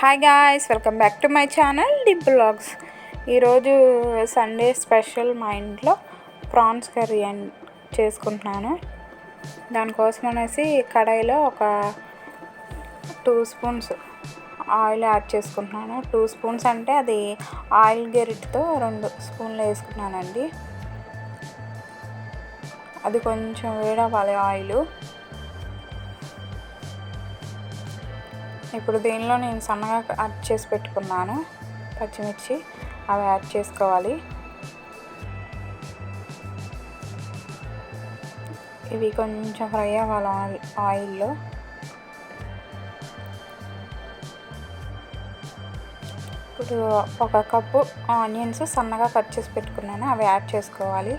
Hi guys welcome back to my channel D blogs ఈరోజు Sunday special మా ఇంట్లో prawns curry and చేసుకుంటున్నాను. దానికోసం అనేసి కడాయిలో ఒక టూ స్పూన్స్ ఆయిల్ యాడ్ చేసుకుంటున్నాను. టూ స్పూన్స్ అంటే అది ఆయిల్ గెరిటితో రెండు స్పూన్లు వేసుకున్నానండి. అది కొంచెం వేడవ్వాలి ఆయిల్ ఇప్పుడు దీనిలో నేను సన్నగా కట్ చేసి పెట్టుకున్నాను పచ్చిమిర్చి అవి యాడ్ చేసుకోవాలి. ఇవి కొంచెం ఫ్రై అవ్వాలి ఆయిల్ ఆయిల్లో. ఇప్పుడు ఒక కప్పు ఆనియన్స్ సన్నగా కట్ చేసి పెట్టుకున్నాను అవి యాడ్ చేసుకోవాలి.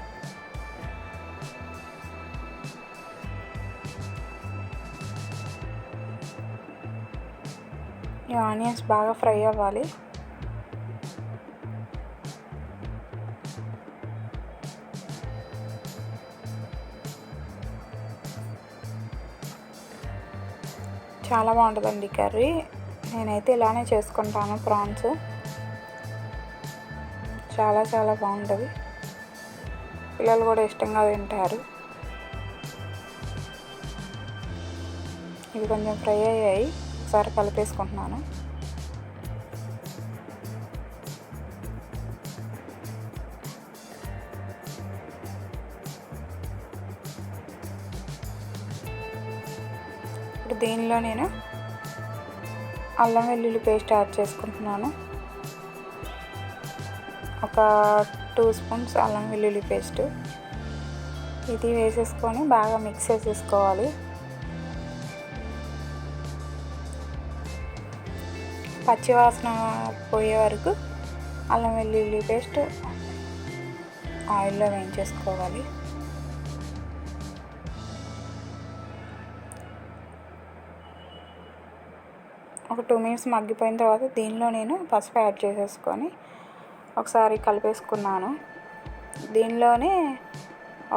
ఈ ఆనియన్స్ బాగా ఫ్రై అవ్వాలి. చాలా బాగుంటుందండి కర్రీ. నేనైతే ఇలానే చేసుకుంటాను ప్రాన్స్. చాలా చాలా బాగుంటుంది. పిల్లలు కూడా ఇష్టంగా తింటారు. ఇవి కొంచెం ఫ్రై అయ్యాయి. ఒకసారి కలిపేసుకుంటున్నాను. ఇప్పుడు దీనిలో నేను అల్లం వెల్లుల్లి పేస్ట్ యాడ్ చేసుకుంటున్నాను. ఒక టూ స్పూన్స్ అల్లం వెల్లుల్లి పేస్ట్. ఇది వేసేసుకొని బాగా మిక్స్ చేసేసుకోవాలి. పచ్చివాసన పోయే వరకు అల్లం వెల్లుల్లి పేస్ట్ ఆయిల్లో వేయించేసుకోవాలి. ఒక టూ మినిట్స్ మగ్గిపోయిన తర్వాత దీనిలో నేను పసుపు యాడ్ చేసేసుకొని ఒకసారి కలిపేసుకున్నాను. దీనిలోనే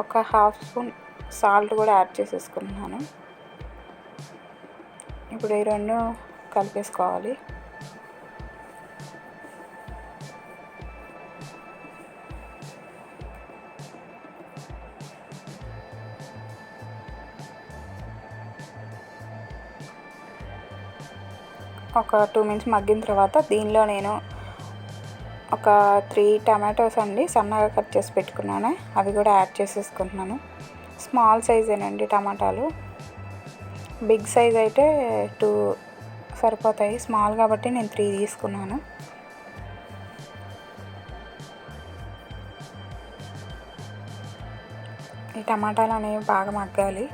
ఒక హాఫ్ స్పూన్ సాల్ట్ కూడా యాడ్ చేసేసుకున్నాను. ఇప్పుడు ఈ రెండు కలిపేసుకోవాలి. ఒక టూ మినిట్స్ మగ్గిన తర్వాత దీనిలో నేను ఒక త్రీ టమాటోస్ అండి సన్నగా కట్ చేసి పెట్టుకున్నాను. అవి కూడా యాడ్ చేసేసుకుంటున్నాను. స్మాల్ సైజేనండి టమాటాలు. బిగ్ సైజ్ అయితే టూ సరిపోతాయి. స్మాల్ కాబట్టి నేను త్రీ తీసుకున్నాను. ఈ టమాటాలు అనేవి బాగా మగ్గాలి.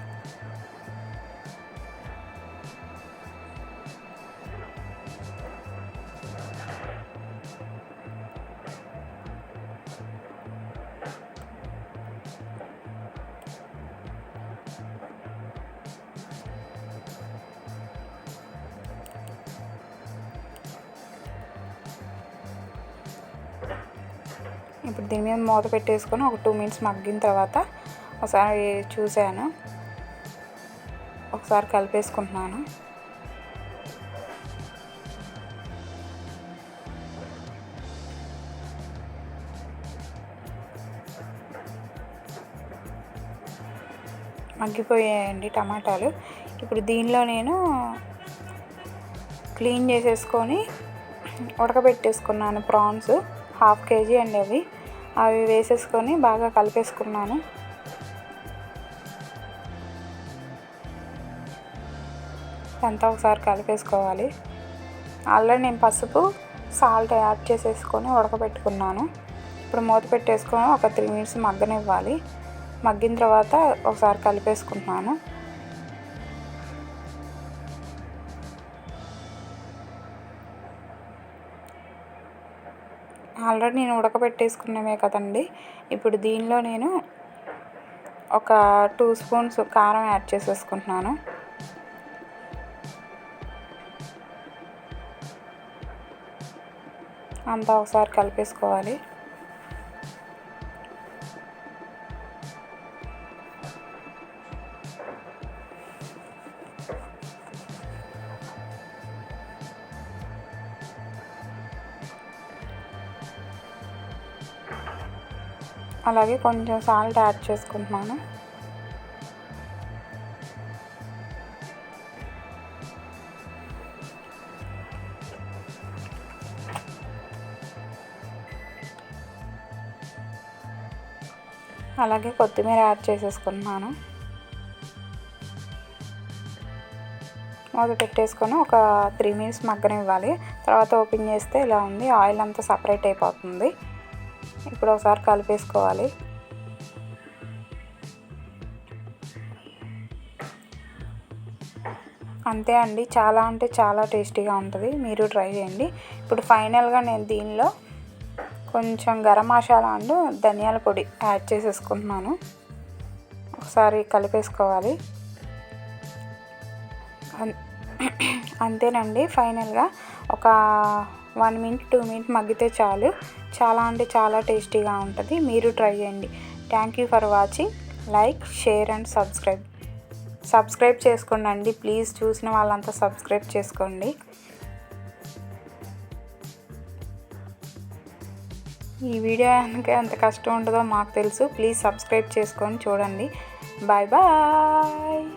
ఇప్పుడు దీని మీద మూత పెట్టేసుకొని ఒక టూ మినిట్స్ మగ్గిన తర్వాత ఒకసారి చూశాను. ఒకసారి కలిపేసుకుంటున్నాను. మగ్గిపోయాయండి టమాటాలు. ఇప్పుడు దీనిలో నేను క్లీన్ చేసేసుకొని ఉడకబెట్టేసుకున్నాను ప్రాన్స్ హాఫ్ కేజీ అండి అవి. అవి వేసేసుకొని బాగా కలిపేసుకున్నాను. అంతా ఒకసారి కలిపేసుకోవాలి. ఆల్రెడీ నేను పసుపు సాల్ట్ యాడ్ చేసేసుకొని ఉడకబెట్టుకున్నాను. ఇప్పుడు మూత పెట్టేసుకొని ఒక త్రీ మినిట్స్ మగ్గనివ్వాలి. మగ్గిన తర్వాత ఒకసారి కలిపేసుకుంటున్నాను. ఆల్రెడీ నేను ఉడకబెట్టేసుకున్నవే కదండి. ఇప్పుడు దీనిలో నేను ఒక టూ స్పూన్స్ కారం యాడ్ చేసేసుకుంటున్నాను. అంతా ఒకసారి కలిపేసుకోవాలి. అలాగే కొంచెం సాల్ట్ యాడ్ చేసుకుంటున్నాను. అలాగే కొత్తిమీర యాడ్ చేసేసుకుంటున్నాను. మూత పెట్టేసుకొని ఒక త్రీ మినిట్స్ మగ్గనివ్వాలి. తర్వాత ఓపెన్ చేస్తే ఇలా ఉంది. ఆయిల్ అంతా సపరేట్ అయిపోతుంది. ఇప్పుడు ఒకసారి కలిపేసుకోవాలి. అంతే అండి. చాలా అంటే చాలా టేస్టీగా ఉంటుంది. మీరు ట్రై చేయండి. ఇప్పుడు ఫైనల్గా నేను దీనిలో కొంచెం గరం మసాలా అండ్ ధనియాల పొడి యాడ్ చేసేసుకుంటున్నాను. ఒకసారి కలిపేసుకోవాలి. అంతేనండి. ఫైనల్గా ఒక వన్ మినిట్ టూ మినిట్ మగ్గితే చాలు. చాలా అంటే చాలా టేస్టీగా ఉంటుంది. మీరు ట్రై చేయండి. Thank you for watching like share and subscribe subscribe చేసుకోండి ప్లీజ్ చూసిన వాళ్ళంతా సబ్స్క్రైబ్ చేసుకోండి. ఈ వీడియో కనుక ఎంత కష్టం ఉంటుందో మాకు తెలుసు. ప్లీజ్ సబ్స్క్రైబ్ చేసుకొని చూడండి. Bye bye